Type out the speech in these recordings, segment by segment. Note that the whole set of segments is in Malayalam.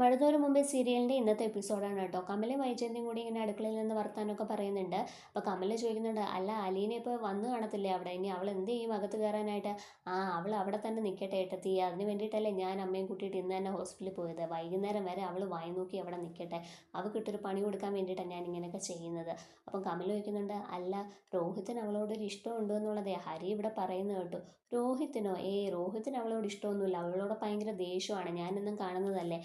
മഴതോറും മുമ്പേ സീരിയലിന്റെ ഇന്നത്തെ എപ്പിസോഡാണ് കേട്ടോ. കമലും വൈജയന്തിയും കൂടി ഇങ്ങനെ അടുക്കളയിൽ നിന്ന് വർത്താനമൊക്കെ പറയുന്നുണ്ട്. അപ്പോൾ കമൽ ചോദിക്കുന്നുണ്ട് അല്ല അലീനെ ഇപ്പോൾ വന്നു കാണത്തില്ലേ അവിടെ? ഇനി അവൾ എന്ത് ചെയ്യും അകത്ത് കയറാനായിട്ട്? ആ അവൾ അവിടെ തന്നെ നിൽക്കട്ടെ ഏട്ടത്തി. അതിന് വേണ്ടിയിട്ടല്ലേ ഞാൻ അമ്മയും കൂട്ടിയിട്ട് ഇന്ന് തന്നെ ഹോസ്പിറ്റലിൽ പോയത്. വൈകുന്നേരം വരെ അവൾ വായി നോക്കി അവിടെ നിൽക്കട്ടെ അവൾക്കിട്ടൊരു പണി കൊടുക്കാൻ വേണ്ടിയിട്ടാണ് ഞാൻ ഇങ്ങനെയൊക്കെ ചെയ്യുന്നത്. അപ്പം കമൽ ചോദിക്കുന്നുണ്ട് അല്ല രോഹിത്തിന് അവളോടൊരു ഇഷ്ടമുണ്ട് എന്നുള്ളതേ ഹരി ഇവിടെ പറയുന്നത് കേട്ടു. രോഹിത്തിനോ? ഏ രോഹിത്തിന് അവളോട് ഇഷ്ടമൊന്നുമില്ല. അവളോട് ഭയങ്കര ദേഷ്യമാണ്. ഞാനെന്നും കാണുന്നതല്ലേ.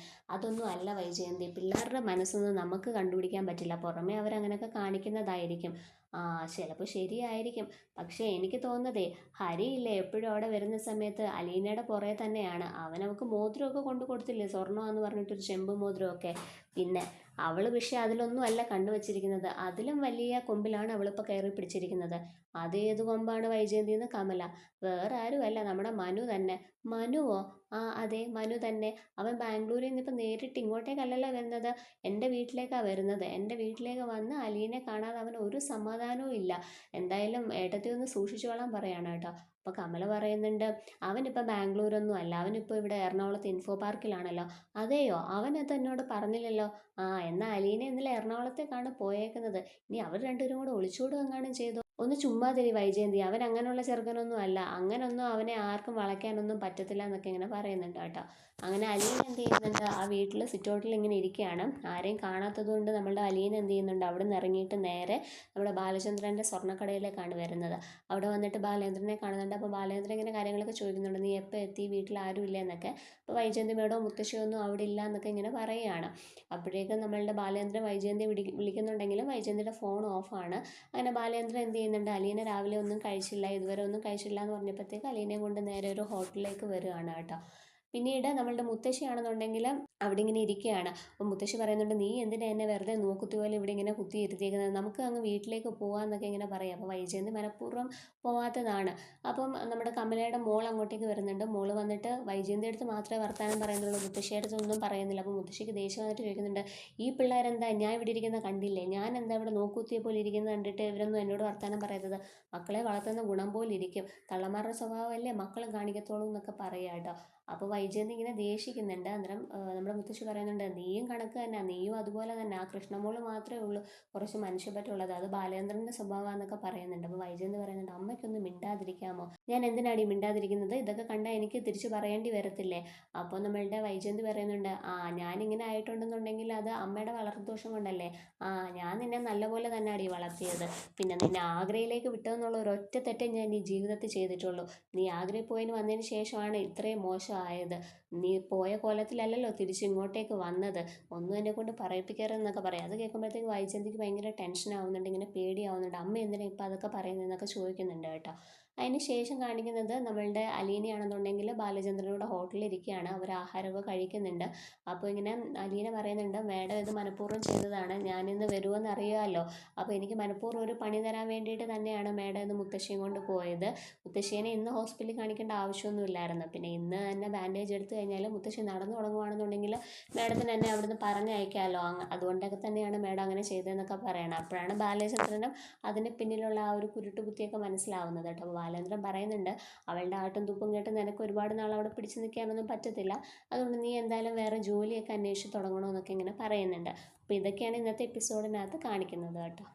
അതൊന്നും അല്ല വൈജയന്തി. പിള്ളേരുടെ മനസ്സൊന്നും നമുക്ക് കണ്ടുപിടിക്കാൻ പറ്റില്ല. പുറമേ അവരങ്ങനെയൊക്കെ കാണിക്കുന്നതായിരിക്കും. ആ ചിലപ്പോൾ ശരിയായിരിക്കും. പക്ഷേ എനിക്ക് തോന്നുന്നതേ ഹരിയില്ലേ എപ്പോഴും അവിടെ വരുന്ന സമയത്ത് അലീനയുടെ പുറകെ തന്നെയാണ്. അവൻ അവൾക്ക് മോതിരമൊക്കെ കൊണ്ടു കൊടുത്തില്ലേ സ്വർണമാന്ന് പറഞ്ഞിട്ടൊരു ചെമ്പ് മോതിരമൊക്കെ. പിന്നെ അവൾ പക്ഷേ അതിലൊന്നും അല്ല കണ്ണു വച്ചിരിക്കുന്നത് അതിലും വലിയ കൊമ്പിലാണ് അവളിപ്പോൾ കയറി പിടിച്ചിരിക്കുന്നത്. അത് ഏത് കൊമ്പാണ് വൈജയന്തി എന്ന് കമല. വേറെ ആരുമല്ല നമ്മുടെ മനു തന്നെ. മനുവോ? ആ അതെ മനു തന്നെ. അവൻ ബാംഗ്ലൂരിൽ നിന്ന് ഇപ്പം നേരിട്ട് ഇങ്ങോട്ടേക്കല്ലല്ലോ വരുന്നത്. എന്റെ വീട്ടിലേക്കാണ് വരുന്നത്. എന്റെ വീട്ടിലേക്ക് വന്ന് അലീനെ കാണാതെ അവൻ ഒരു സമാധാനവും ഇല്ല. എന്തായാലും ഏട്ടത്തി ഒന്ന് സൂക്ഷിച്ചോളാൻ പറയാണ് കേട്ടോ. അപ്പോൾ കമല പറയുന്നുണ്ട് അവനിപ്പോൾ ബാംഗ്ലൂരൊന്നും അല്ല. അവനിപ്പോൾ ഇവിടെ എറണാകുളത്ത് ഇൻഫോ പാർക്കിലാണല്ലോ അതെയോ? അവനത് എന്നോട് പറഞ്ഞില്ലല്ലോ? ആ എന്നാ അലീനെ ഇന്നലെ എറണാകുളത്തേക്കാണ് പോയേക്കുന്നത്. ഇനി അവർ രണ്ടുപേരും കൂടെ ഒളിച്ചോടുക എങ്ങാനും ചെയ്തോ? ഒന്ന് ചുമ്മാ തരി വൈജയന്തി. അവൻ അങ്ങനെയുള്ള ചെറുക്കനൊന്നും അല്ല. അങ്ങനൊന്നും അവനെ ആർക്കും വളയ്ക്കാനൊന്നും പറ്റത്തില്ല എന്നൊക്കെ ഇങ്ങനെ പറയുന്നുണ്ട് കേട്ടോ. അങ്ങനെ അലീൻ എന്ത് ചെയ്യുന്നുണ്ട്? ആ വീട്ടിൽ സിറ്റൗട്ടിൽ ഇങ്ങനെ ഇരിക്കുകയാണ്. ആരെയും കാണാത്തത് കൊണ്ട് നമ്മളുടെ അലീൻ എന്ത് ചെയ്യുന്നുണ്ട്? അവിടെ നിന്ന് ഇറങ്ങിയിട്ട് നേരെ നമ്മുടെ ബാലചന്ദ്രന്റെ സ്വർണക്കടയിലേക്കാണ് വരുന്നത്. അവിടെ വന്നിട്ട് ബാലേന്ദ്രനെ കാണുന്നുണ്ട്. അപ്പോൾ ബാലേന്ദ്രൻ ഇങ്ങനെ കാര്യങ്ങളൊക്കെ ചോദിക്കുന്നുണ്ട്. നീ എപ്പോൾ എത്തി? വീട്ടിൽ ആരും ഇല്ല എന്നൊക്കെ. അപ്പോൾ വൈജയന്തി മേടോ മുത്തശ്ശിയൊന്നും അവിടെ ഇല്ല എന്നൊക്കെ ഇങ്ങനെ പറയുകയാണ്. അപ്പോഴേക്കും നമ്മളുടെ ബാലേന്ദ്രൻ വൈജയന്തി വിളി വിളിക്കുന്നുണ്ടെങ്കിലും വൈജയന്തിയുടെ ഫോൺ ഓഫാണ് അങ്ങനെ ബാലേന്ദ്രൻ എന്ത് ചെയ്യുന്നുണ്ട്. അലീന രാവിലെ ഒന്നും കഴിച്ചില്ല ഇതുവരെ ഒന്നും കഴിച്ചില്ല എന്ന് പറഞ്ഞപ്പോഴത്തേക്ക് അലീനയും കൊണ്ട് നേരെ ഒരു ഹോട്ടലിലേക്ക് വരികയാണ് കേട്ടോ. പിന്നീട് നമ്മളുടെ മുത്തശ്ശിയാണെന്നുണ്ടെങ്കിൽ അവിടെ ഇങ്ങനെ ഇരിക്കുകയാണ്. അപ്പം മുത്തശ്ശി പറയുന്നുണ്ട് നീ എന്തിനാ എന്നെ വെറുതെ നോക്കുത്തി പോലെ ഇവിടെ ഇങ്ങനെ കുത്തി ഇരുത്തിയേക്കുന്നത്? നമുക്ക് അങ്ങ് വീട്ടിലേക്ക് പോകാമെന്നൊക്കെ ഇങ്ങനെ പറയാം. അപ്പോൾ വൈജയന്തി മനഃപൂർവം പോവാത്തതാണ്. അപ്പം നമ്മുടെ കമലയുടെ മോൾ അങ്ങോട്ടേക്ക് വരുന്നുണ്ട്. മോൾ വന്നിട്ട് വൈജയന്തി അടുത്ത് മാത്രമേ വർത്താനം പറയുന്നുള്ളൂ. മുത്തശ്ശിയുടെ ഒന്നും പറയുന്നില്ല. അപ്പോൾ മുത്തശ്ശിക്ക് ദേഷ്യം വന്നിട്ട് ചോദിക്കുന്നുണ്ട് ഈ പിള്ളേരെന്താ ഞാൻ ഇവിടെ ഇരിക്കുന്ന കണ്ടില്ലേ? ഞാൻ എന്താ ഇവിടെ നോക്കുത്തിയെ പോലെ ഇരിക്കുന്നത് കണ്ടിട്ട് ഇവരൊന്നും എന്നോട് വർത്താനം പറയുന്നത് മക്കളെ വളർത്തുന്ന ഗുണം പോലെ ഇരിക്കും. തള്ളമാരുടെ സ്വഭാവമല്ലേ മക്കളും കാണിക്കത്തോളൂ എന്നൊക്കെ പറയാം കേട്ടോ. അപ്പോൾ വൈജയന്തി ഇങ്ങനെ ദേഷിക്കുന്നുണ്ട്. അന്നേരം നമ്മുടെ മുത്തശ്ശി പറയുന്നുണ്ട് നീയും കണക്ക് തന്നെ നീയും അതുപോലെ തന്നെ. ആ കൃഷ്ണമോൾ മാത്രമേ ഉള്ളൂ കുറച്ച് മനുഷ്യപ്പറ്റുള്ളത് അത് ബാലേന്ദ്രന്റെ സ്വഭാവമാണെന്നൊക്കെ പറയുന്നുണ്ട്. അപ്പോൾ വൈജയന്തി പറയുന്നുണ്ട് അമ്മയ്ക്കൊന്ന് മിണ്ടാതിരിക്കാമോ? ഞാൻ എന്തിനാടി മിണ്ടാതിരിക്കുന്നത്? ഇതൊക്കെ കണ്ടാൽ എനിക്ക് തിരിച്ചു പറയേണ്ടി വരത്തില്ലേ? അപ്പോൾ നമ്മളുടെ വൈജയന്തി പറയുന്നുണ്ട് ആ ഞാനിങ്ങനെ ആയിട്ടുണ്ടെന്നുണ്ടെങ്കിൽ അത് അമ്മയുടെ വളർത്തുദോഷം കൊണ്ടല്ലേ? ആ ഞാൻ നിന്നെ നല്ലപോലെ തന്നെ അടി വളർത്തിയത്. പിന്നെ നിന്നെ ആഗ്രയിലേക്ക് വിട്ടതെന്നുള്ള ഒറ്റ തെറ്റേ ഞാൻ ഈ ജീവിതത്തിൽ ചെയ്തിട്ടുള്ളൂ. നീ ആഗ്രയിൽ പോയിന് വന്നതിന് ശേഷമാണ് ഇത്രയും മോശം child നീ പോയ കോലത്തിലല്ലല്ലോ തിരിച്ചിങ്ങോട്ടേക്ക് വന്നത്. ഒന്നും എന്നെ കൊണ്ട് പറയിപ്പിക്കരുതെന്നൊക്കെ പറയാം. അത് കേൾക്കുമ്പോഴത്തേക്ക് വൈജന്തിക്ക് ഭയങ്കര ടെൻഷൻ ആവുന്നുണ്ട് ഇങ്ങനെ പേടിയാവുന്നുണ്ട്. അമ്മ എന്തിനാണ് ഇപ്പം അതൊക്കെ പറയുന്നതെന്നൊക്കെ ചോദിക്കുന്നുണ്ട് കേട്ടോ. അതിന് ശേഷം കാണിക്കുന്നത് നമ്മളുടെ അലീനയാണെന്നുണ്ടെങ്കിൽ ബാലചന്ദ്രനോട് ഹോട്ടലിൽ ഇരിക്കുകയാണ്. അവർ ആഹാരമൊക്കെ കഴിക്കുന്നുണ്ട്. അപ്പോൾ ഇങ്ങനെ അലീന പറയുന്നുണ്ട് മാഡം ഇത് മനഃപൂർവം ചെയ്തതാണ്. ഞാനിന്ന് വരുമെന്ന് അറിയാമല്ലോ അപ്പോൾ എനിക്ക് മനഃപൂർവം ഒരു പണി തരാൻ വേണ്ടിയിട്ട് തന്നെയാണ് മാഡം ഇന്ന് മുത്തശ്ശിയും കൊണ്ട് പോയത്. മുത്തശ്ശീനെ ഇന്ന് ഹോസ്പിറ്റലിൽ കാണിക്കേണ്ട ആവശ്യമൊന്നുമില്ലായിരുന്നു. പിന്നെ ഇന്ന് തന്നെ ബാൻഡേജ് എടുത്തു കഴിഞ്ഞാൽ മുത്തശ്ശി നടന്നു തുടങ്ങുവാണെന്നുണ്ടെങ്കിൽ മേഡത്തിന് എന്നെ അവിടുന്ന് പറഞ്ഞയക്കാമല്ലോ അതുകൊണ്ടൊക്കെ തന്നെയാണ് മേഡം അങ്ങനെ ചെയ്തതെന്നൊക്കെ പറയണം അപ്പോഴാണ് ബാലചന്ദ്രനും അതിന് പിന്നിലുള്ള ആ ഒരു കുരുട്ടുകുത്തിയൊക്കെ മനസ്സിലാവുന്നത് കേട്ടോ. അപ്പോൾ ബാലചന്ദ്രൻ പറയുന്നുണ്ട് അവളുടെ ആട്ടും തുപ്പും കേട്ട് നിനക്ക് ഒരുപാട് നാൾ അവിടെ പിടിച്ചു നിൽക്കാനൊന്നും പറ്റത്തില്ല. അതുകൊണ്ട് നീ എന്തായാലും വേറെ ജോലിയൊക്കെ അന്വേഷിച്ച് തുടങ്ങണമെന്നൊക്കെ ഇങ്ങനെ പറയുന്നുണ്ട്. അപ്പോൾ ഇതൊക്കെയാണ് ഇന്നത്തെ എപ്പിസോഡിനകത്ത് കാണിക്കുന്നത് കേട്ടോ.